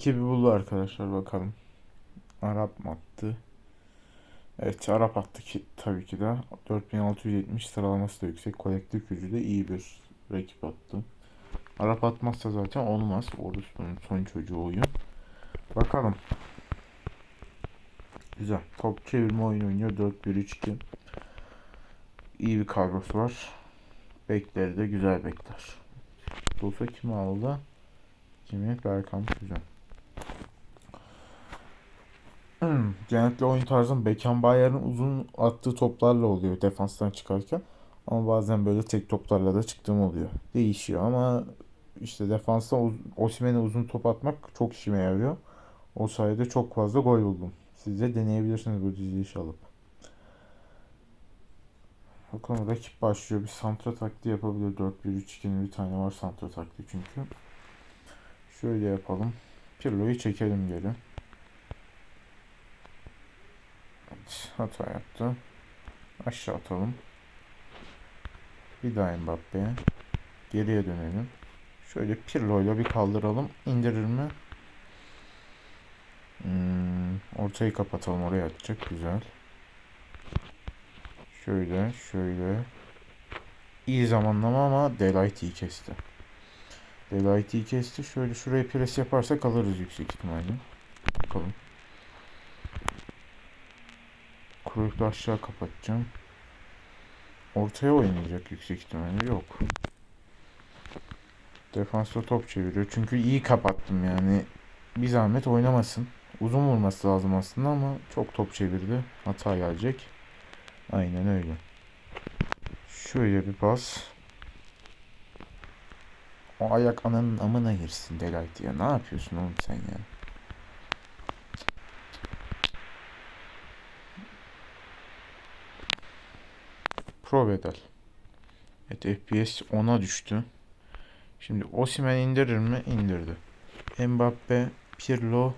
Ekibi buldu arkadaşlar bakalım. Arap mı attı? Evet Arap attı ki tabii ki de 4670 sıralaması da yüksek. Kolektif gücü de iyi bir rakip attı. Arap atmazsa zaten olmaz. Ordusunun son çocuğu oyun. Bakalım. Güzel. Top çevirme oyunu oynuyor. 4-1-3-2. İyi bir kadrosu var. Bekleri de güzel bekler. Dosa kimi aldı? Kimi? Berkan güzel. Hmm, Genellikle oyun tarzım Beckenbauer'ın uzun attığı toplarla oluyor defanstan çıkarken. Ama bazen böyle tek toplarla da çıktığım oluyor. Değişiyor ama işte defansta Osimhen'e uzun top atmak çok işime yarıyor. O sayede çok fazla gol buldum. Siz de deneyebilirsiniz bu dizilişi alıp. Bakalım rakip başlıyor. Bir santra taktiği yapabilir. 4-1-3-2'nin bir tane var santra taktiği çünkü. Şöyle yapalım. Pirlo'yu çekelim geri. Hata yaptı. Aşağı atalım. Bir daha Mbappe'ye. Geriye dönelim. Şöyle Pirlo'yla bir kaldıralım. İndirir mi? Hmm, ortayı kapatalım. Oraya atacak. Güzel. Şöyle, şöyle. İyi zamanlama ama Delight iyi kesti. Delight iyi kesti. Şöyle şuraya pres yaparsak alırız yüksek ihtimalle. Bakalım. Cruyff'u aşağı kapatacağım. Ortaya oynayacak yüksek ihtimalle. Yok. Defansta top çeviriyor. Çünkü iyi kapattım yani. Bir zahmet oynamasın. Uzun vurması lazım aslında ama çok top çevirdi. Hata gelecek. Aynen öyle. Şöyle bir pas. O ayak ananın amına girsin Delight ya. Ne yapıyorsun oğlum sen ya? Pro bedel. Evet FPS 10'a düştü. Şimdi Osimhen indirir mi? İndirdi. Mbappe, Pirlo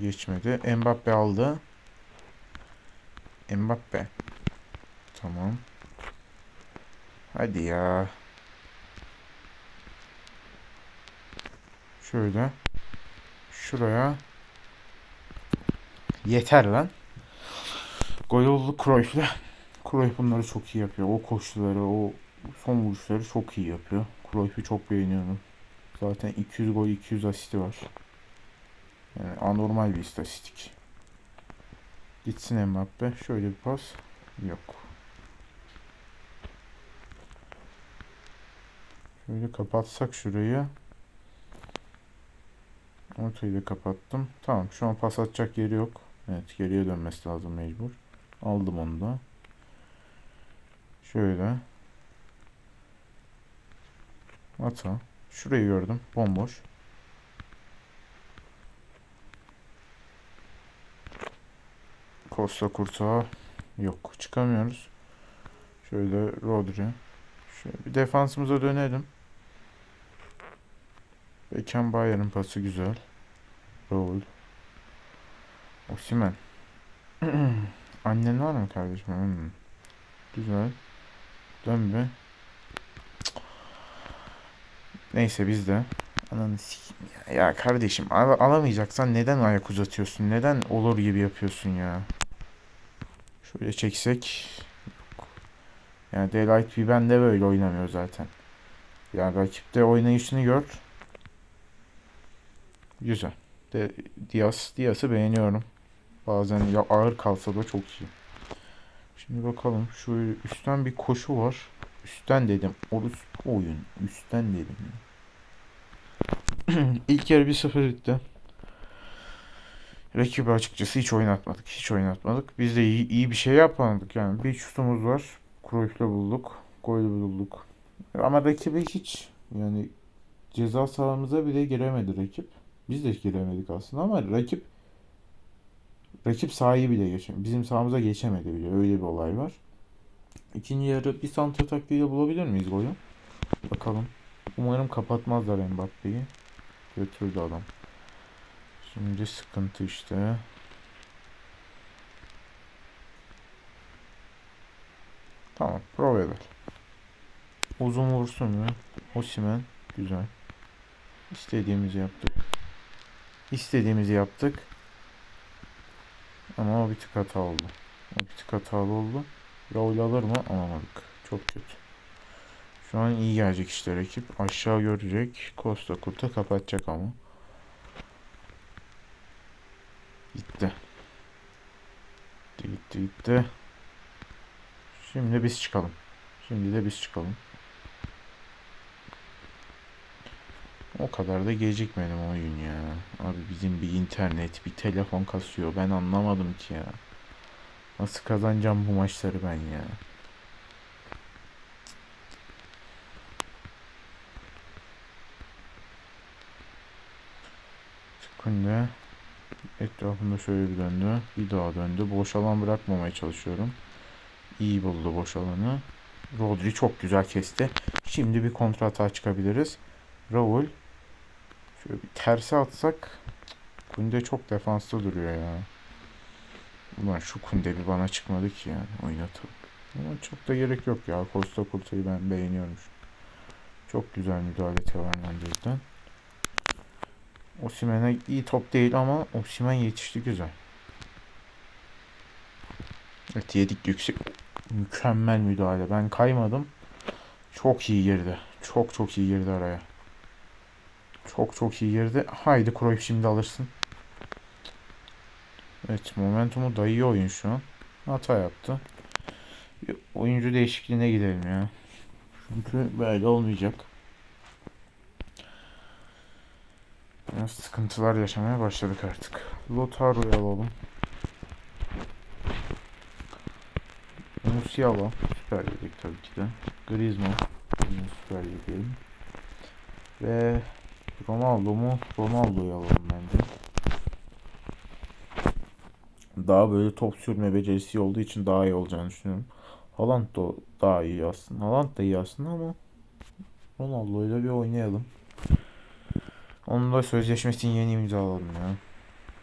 geçmedi. Mbappe aldı. Mbappe. Tamam. Hadi ya. Şöyle. Şuraya. Yeter lan. Gol oldu. Cruyff bunları çok iyi yapıyor. O koşuları, o son vuruşları çok iyi yapıyor. Cruyff'u çok beğeniyorum. Zaten 200 gol, 200 asisti var. Yani anormal bir istatistik. Gitsin Mbappe. Şöyle bir pas. Yok. Şöyle kapatsak şurayı. Ortayı da kapattım. Tamam şu an pas atacak yeri yok. Evet geriye dönmesi lazım mecbur. Aldım onu da. Şöyle. Ata. Şurayı gördüm. Bomboş. Costa Kurtağı yok. Çıkamıyoruz. Şöyle Rodri. Şöyle bir defansımıza dönelim. Beckenbauer'ın pası güzel. Raul. Osimhen. Annen var mı kardeşim? Hmm. Güzel. Dön bir. Neyse biz de. Ananı ya. Kardeşim al- alamayacaksan neden ayak uzatıyorsun? Neden olur gibi yapıyorsun ya? Şöyle çeksek. Yok. Yani Daylight bir ben de böyle oynamıyor zaten. Ya rakipte oynayışını gör. Güzel. De Diaz, Diaz'ı beğeniyorum. Bazen ya ağır kalsa da çok iyi. Şimdi bakalım şu üstten bir koşu var. Üstten dedim. Orospu oyun. Üstten dedim. İlk yarı 1-0 bitti. Rakibi açıkçası hiç oynatmadık. Hiç oynatmadık. Biz de iyi, iyi bir şey yapmadık yani. Bir şutumuz var. Cruyff'le bulduk. Gol bulduk. Ama rakibi hiç yani ceza sahamıza bile giremedi rakip. Biz de giremedik aslında ama rakip rakip sahayı bile geçemedi. Bizim sahamıza geçemedi bile. Öyle bir olay var. İkinci yarı bir santra taktiğiyle bulabilir miyiz golü? Bakalım. Umarım kapatmazlar Mbappe'yi. Götürdü adam. Şimdi sıkıntı işte. Tamam. Prova eder. Uzun vursun mu? Osimhen. Güzel. İstediğimizi yaptık. İstediğimizi yaptık. Ama o bir tık hata oldu. O bir tık hatalı oldu. Raul alır mı? Alamadık. Çok kötü. Şu an iyi gelecek işte rakip. Aşağı görecek. Costa Kurt'a kapatacak ama. Gitti. Gitti gitti gitti. Şimdi biz çıkalım. Şimdi de biz çıkalım. O kadar da gecikmedim oyun ya. Abi bizim bir internet, bir telefon kasıyor. Ben anlamadım ki ya. Nasıl kazanacağım bu maçları ben ya? Kunde etrafında şöyle bir döndü. Bir daha döndü. Boş alan bırakmamaya çalışıyorum. İyi buldu boş alanı. Rodri çok güzel kesti. Şimdi bir kontra hata çıkabiliriz. Raul. Şöyle bir terse atsak. Kunde çok defanslı duruyor ya. Ulan şu Kunde bir bana çıkmadı ki yani oynatalım. Ama çok da gerek yok ya. Costa Kurta'yı ben beğeniyorum. Çok güzel müdahale Teo Hernandez'den. Osimhen'e iyi top değil ama Osimhen yetişti güzel. Evet yedik yüksek. Mükemmel müdahale. Ben kaymadım. Çok iyi girdi. Çok çok iyi girdi araya. Çok çok iyi girdi. Haydi Cruyff şimdi alırsın. Evet momentumu dayıyor oyun şu an. Hata yaptı. Bir oyuncu değişikliğine gidelim ya. Çünkü böyle olmayacak. Biraz sıkıntılar yaşamaya başladık artık. Lotaro'yu alalım. Musiala süper yedek tabii ki de. Griezmann süper yedeğim. Ve Ronaldo mu? Ronaldo'yu alalım bence. Daha böyle top sürme becerisi olduğu için daha iyi olacağını düşünüyorum. Haaland da daha iyi aslında. Haaland da iyi aslında ama Ronaldo'yla bir oynayalım. Onun da sözleşmesini yeni imzaladım ya.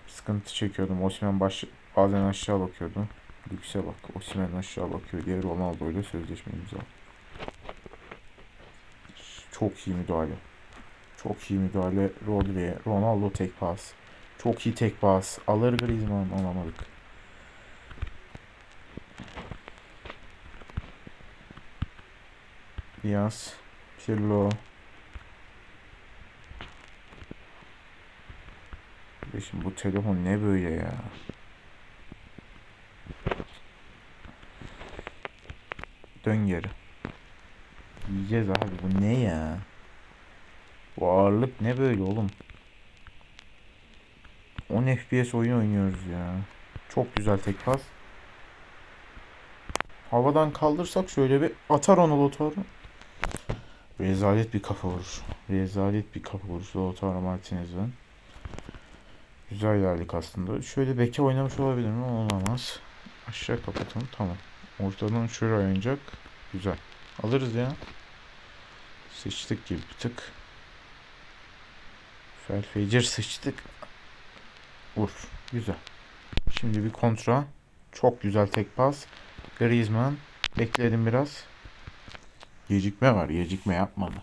Sıkıntı çekiyordum. Osimhen baş bazen aşağı bakıyordu. Lükse bak. Osimhen aşağı bakıyor diye Ronaldo ile sözleşme imzaladı. Çok iyi müdahale. Çok iyi müdahale Rodri'ye. Ronaldo tek pas. Çok iyi tek pas. Alır Griezmann alamadık. Diaz. Pirlo. Şimdi bu telefon ne böyle ya? Dön geri. Yiyeceğiz abi bu ne ya? Bu ağırlık ne böyle oğlum? 10 FPS oyun oynuyoruz ya. Çok güzel tek pas. Havadan kaldırsak şöyle bir atar onu Lautaro. Rezalet bir kafa vuruş. Rezalet bir kafa vuruş Lautaro Martinez'den. Güzel yerlik aslında. Şöyle beke oynamış olabilir mi? Olamaz. Aşağı kapatalım. Tamam. Ortadan şuraya oynayacak. Güzel. Alırız ya. Sıçtık gibi bir tık. Felfecir sıçtık. Vur. Güzel. Şimdi bir kontra. Çok güzel tek pas. Griezmann. Bekledim biraz. Gecikme var. Gecikme yapmadı.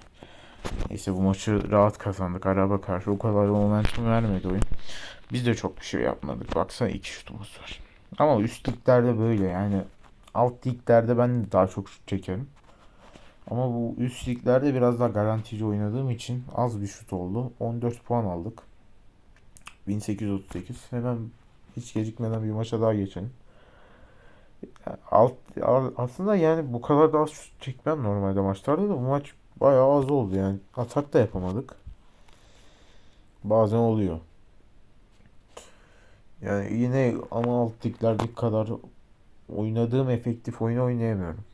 Neyse bu maçı rahat kazandık. Araba karşı o kadar momentum vermedi oyun. Biz de çok bir şey yapmadık. Baksana iki şutumuz var. Ama üst liglerde böyle yani. Alt liglerde ben daha çok şut çekerim. Ama bu üst liglerde biraz daha garantici oynadığım için az bir şut oldu. 14 puan aldık. 1838. Hemen hiç gecikmeden bir maça daha geçelim. Alt, aslında yani bu kadar da az şut çekmem normalde maçlarda da bu maç bayağı az oldu yani. Atak da yapamadık. Bazen oluyor. Yani yine ama alt liglerdeki kadar oynadığım efektif oyunu oynayamıyorum.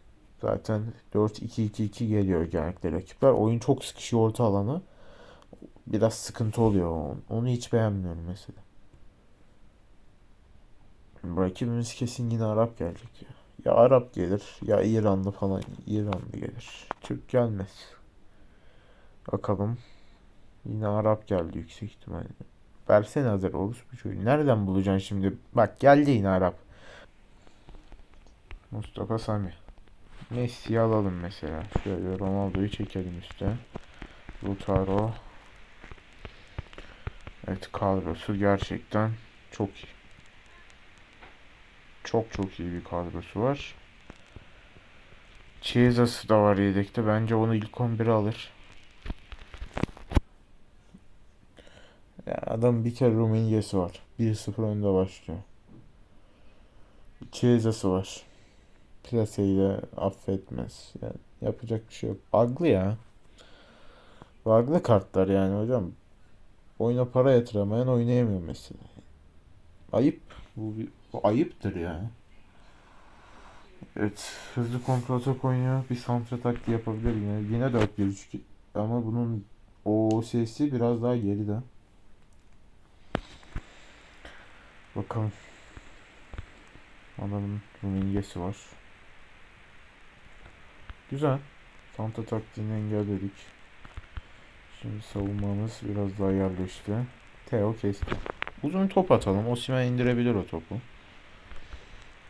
Zaten 4-2-2-2 geliyor genellikle rakipler. Oyun çok sıkışıyor orta alanı. Biraz sıkıntı oluyor. Onu hiç beğenmiyorum mesela. Rakibimiz kesin yine Arap gelecek ya. Ya Arap gelir ya İranlı falan. İranlı gelir. Türk gelmez. Bakalım. Yine Arap geldi yüksek ihtimalle. Versene hazır olur bu çocuğu. Nereden bulacaksın şimdi? Bak geldi yine Arap. Mustafa Sami. Messi'yi alalım mesela. Şöyle Ronaldo'yu çekelim üstte. Lautaro. Evet kadrosu gerçekten çok iyi. Çok çok iyi bir kadrosu var. Chiesa'sı da var yedekte. Bence onu ilk 11'e alır. Ya adam bir kere Rumenigesi var. 1-0 önde başlıyor. Chiesa'sı var. Plaseyi de affetmez. Yani yapacak bir şey yok. Bug'lı ya. Bug'lı kartlar yani hocam. Oyuna para yatıramayan oynayamıyor mesela. Ayıp. Bu, bir, bu ayıptır yani. Evet. Hızlı kontrol atak oynuyor. Bir santra taktiği yapabilir yine. Yine 4-1-3 ama bunun o sesi biraz daha geride. Bakalım. Adamın Rumengesi var. Güzel. Santa taktiğini engelledik. Şimdi savunmamız biraz daha yerleşti. Teo kesti. Uzun top atalım. Osimhen indirebilir o topu.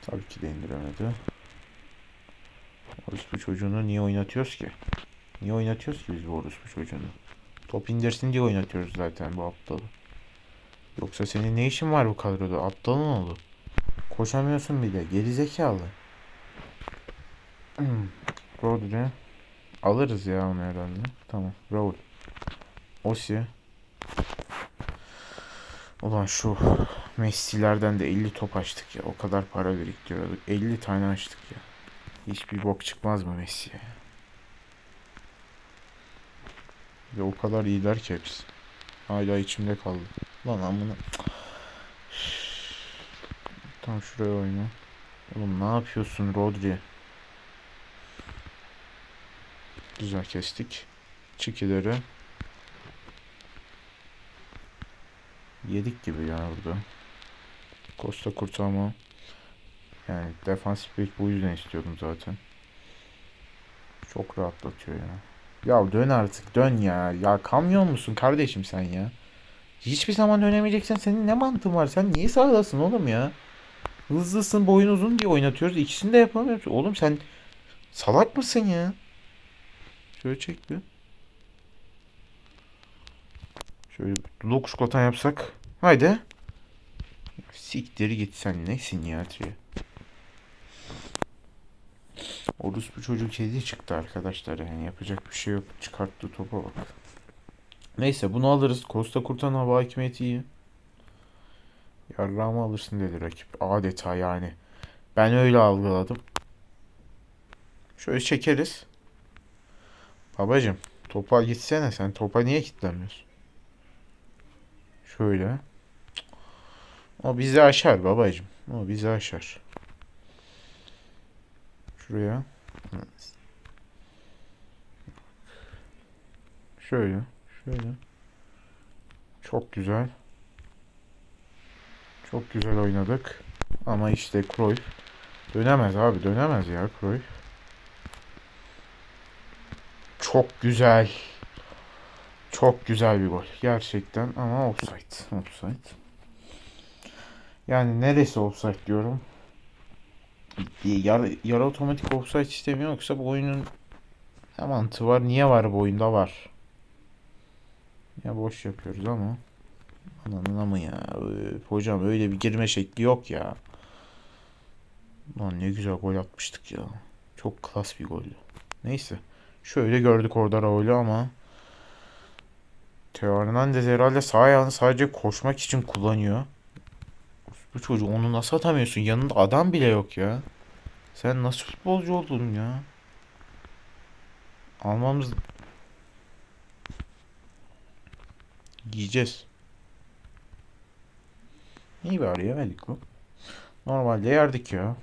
Tabii ki de indiremedi. Orospu çocuğunu niye oynatıyoruz ki? Niye oynatıyoruz ki biz bu orospu çocuğunu? Top indirsin diye oynatıyoruz zaten bu aptalı. Yoksa senin ne işin var bu kadroda? Aptalın oğlu. Koşamıyorsun bile. Gerizekalı. Rodri. Alırız ya onu herhalde. Tamam. Raul. Osi. Ulan şu Messi'lerden de 50 top açtık ya. O kadar para biriktiriyorduk. 50 tane açtık ya. Hiçbir bok çıkmaz mı Messi'ye? Ve o kadar iyiler ki hepsi. Hala içimde kaldı. Lan amına. Tam şuraya oyna. Oğlum ne yapıyorsun Rodri? Güzel kestik. Çık ileri. Yedik gibi ya burada. Costa kurtarma. Yani defansif bek bu yüzden istiyordum zaten. Çok rahatlatıyor ya. Ya dön artık dön ya. Ya kamyon musun kardeşim sen ya? Hiçbir zaman dönemeyeceksen senin ne mantığın var? Sen niye sağlasın oğlum ya? Hızlısın boyun uzun diye oynatıyoruz. İkisini de yapamıyoruz. Oğlum sen salak mısın ya? Şöyle çek bir. Şöyle lokus kotan yapsak. Haydi. Siktir git sen nesin ya Triye? Orus bu çocuk kedi çıktı arkadaşlar yani yapacak bir şey yok. Çıkarttı topa bak. Neyse bunu alırız. Costa Kurtan hava hakimiyeti iyi. Yarrağımı alırsın dedi rakip. Adeta yani. Ben öyle algıladım. Şöyle çekeriz. Babacım topa gitsene sen. Topa niye kilitlemiyorsun? Şöyle. O bizi aşar babacım. O bizi aşar. Şuraya. Şöyle. Şöyle. Çok güzel. Çok güzel oynadık. Ama işte Cruyff dönemez abi dönemez ya Cruyff. Çok güzel. Çok güzel bir gol. Gerçekten ama offside. Offside. Yani neresi offside diyorum. Yarı, yarı otomatik offside sistemi yoksa bu oyunun ne mantığı var? Niye var bu oyunda var? Ya boş yapıyoruz ama. Ananın ama ya. Öf, hocam öyle bir girme şekli yok ya. Lan ne güzel gol atmıştık ya. Çok klas bir goldü. Neyse. Şöyle gördük orada Raul'ü ama Teo Hernandez herhalde sağ ayağını sadece koşmak için kullanıyor. Bu çocuğu onu nasıl atamıyorsun? Yanında adam bile yok ya. Sen nasıl futbolcu oldun ya? Almamız... Yiyeceğiz. İyi bari yemedik bu. Normalde yerdik ya.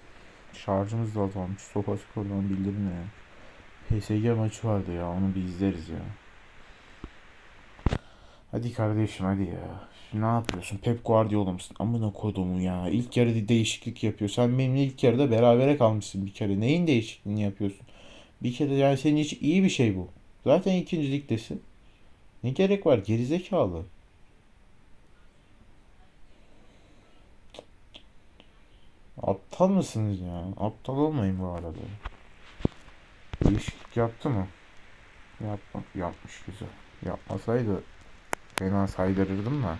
Şarjımız da azalmış. Sofa skordan bildirim ya. PSG maçı vardı ya. Onu bir izleriz ya. Hadi kardeşim hadi ya. Ne yapıyorsun? Pep Guardiola mısın? Amına kodumu ya. İlk yarıda değişiklik yapıyor. Sen benimle ilk yarıda berabere kalmışsın bir kere. Neyin değişikliğini yapıyorsun? Bir kere yani senin için iyi bir şey bu. Zaten ikinci ligdesin. Ne gerek var? Gerizekalı. Aptal mısınız ya? Aptal olmayın bu arada. Değişiklik yaptı mı? Yapma, yapmış güzel. Yapmasaydı fena saydırırdım da.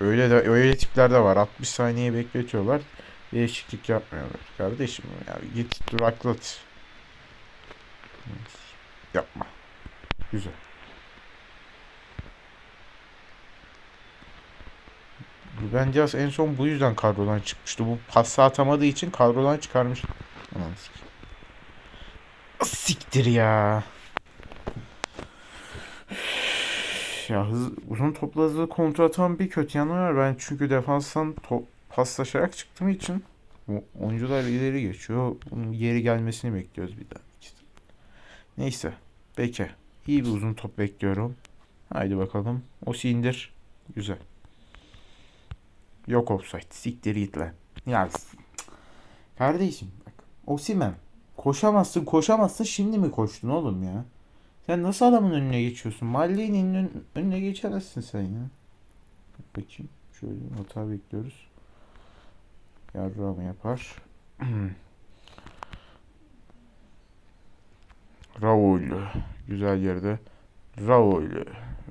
Öyle de öyle tipler de var. 60 saniye bekletiyorlar. Değişiklik yapmıyorlar. Kardeşim ya git duraklat. Yapma. Güzel. Ben Diaz en son bu yüzden kadrodan çıkmıştı. Bu pası atamadığı için kadrodan çıkarmış. Aman sikeyim. Siktir ya. Ya hız, uzun topla hızlı kontrol atan bir kötü yanı var. Ben çünkü defanstan top paslaşarak çıktığım için oyuncular ileri geçiyor. Bunun yeri gelmesini bekliyoruz bir daha. Neyse. Peki. İyi bir uzun top bekliyorum. Haydi bakalım. O indir. Güzel. Yok offside. Siktir git lan. Ya kardeşim bak. Osimhen. Koşamazsın koşamazsın şimdi mi koştun oğlum ya? Sen nasıl adamın önüne geçiyorsun? Maldini'nin ön- önüne geçemezsin sen ya. Bak Bakayım. Şöyle hata bekliyoruz. Yarrağımı yapar. Raul. Güzel yerde. Raul.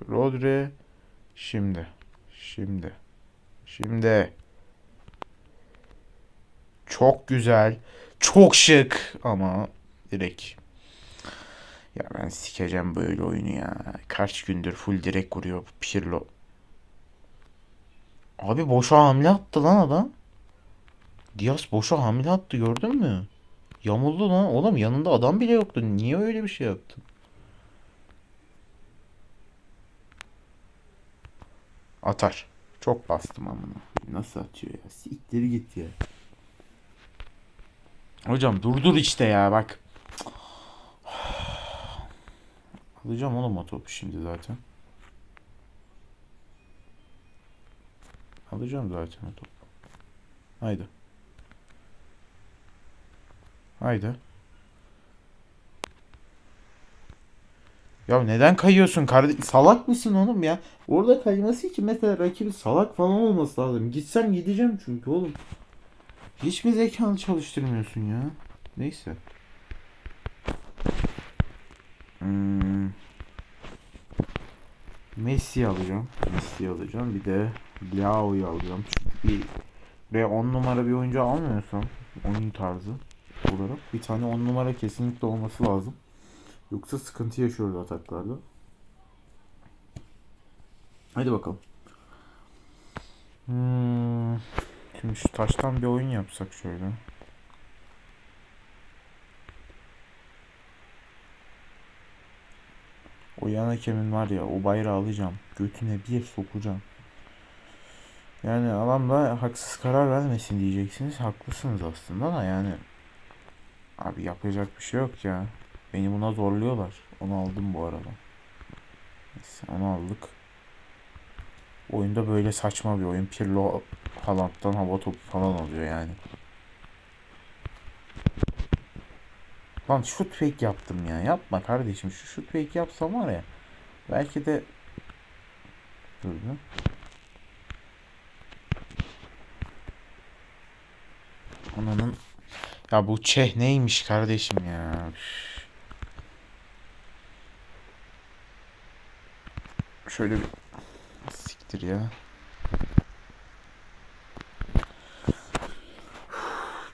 Rodri. Şimdi. Şimdi. Şimdi. Çok güzel. Çok şık. Ama direkt. Ya ben sikeceğim böyle oyunu ya. Kaç gündür full direkt vuruyor Pirlo. Abi boşa hamle attı lan adam. Diaz boşa hamle attı gördün mü? Yamuldu lan. Oğlum yanında adam bile yoktu. Niye öyle bir şey yaptın? Atar. Çok bastım amına. Nasıl atıyor ya? Siktir git ya. Hocam durdur işte ya bak. Alacağım oğlum o topu şimdi zaten. Alacağım zaten o topu. Haydi. Haydi. Ya neden kayıyorsun kardeşim? Salak mısın oğlum ya? Orada kayması için mesela rakibi salak falan olması lazım. Gitsem gideceğim çünkü oğlum. Hiç mi zekanı çalıştırmıyorsun ya? Neyse. Hmm. Messi alacağım. Messi alacağım. Bir de Leao'yu alacağım. Çünkü bir ve 10 numara bir oyuncu almıyorsam oyun tarzı olarak bir tane 10 numara kesinlikle olması lazım. Yoksa sıkıntı yaşıyoruz ataklarda. Hadi bakalım. Hmm. Şimdi şu taştan bir oyun yapsak şöyle. O yan hakemin var ya o bayrağı alacağım. Götüne bir sokacağım. Yani adam da haksız karar vermesin diyeceksiniz. Haklısınız aslında da yani. Abi yapacak bir şey yok ya. Beni buna zorluyorlar. Onu aldım bu arada. Neyse onu aldık. Oyunda böyle saçma bir oyun. Pirlo Haaland'dan hava topu falan alıyor yani. Lan şut fake yaptım ya. Yapma kardeşim. Şu şut fake yapsam var ya. Belki de Dur bir. Ananın ya bu çeh neymiş kardeşim ya. Şöyle bir siktir ya.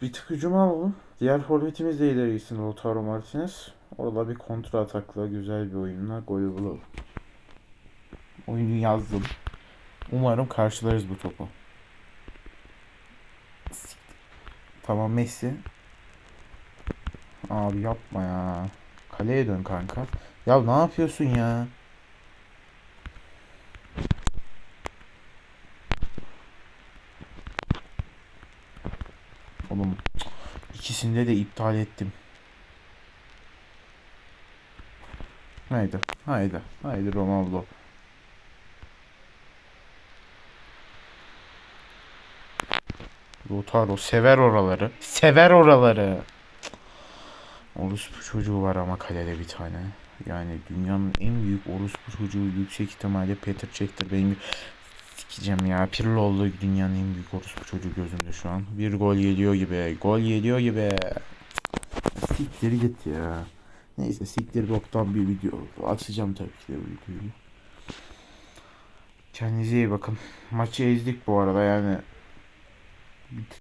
Bir tık hücum alalım. Diğer forvetimiz de ileri gitsin Lautaro Martinez. Orada bir kontra atakla güzel bir oyunla golü bulalım. Oyunu yazdım. Umarım karşılarız bu topu. Tamam Messi. Abi yapma ya. Kaleye dön kanka. Ya ne yapıyorsun ya? Oğlum ikisinde de iptal ettim. Haydi. Haydi. Haydi Ronaldo. Lautaro sever oraları. Sever oraları. Orospu çocuğu var ama kalede bir tane. Yani dünyanın en büyük orospu çocuğu yüksek ihtimalle Peter Cech'tir. Benim sikeceğim ya. Pirlo oldu dünyanın en büyük orospu çocuğu gözümde şu an. Bir gol geliyor gibi. Gol geliyor gibi. Siktir git ya. Neyse siktir boktan bir video oldu. Atacağım tabii ki de bu videoyu. Kendinize iyi bakın. Maçı ezdik bu arada yani.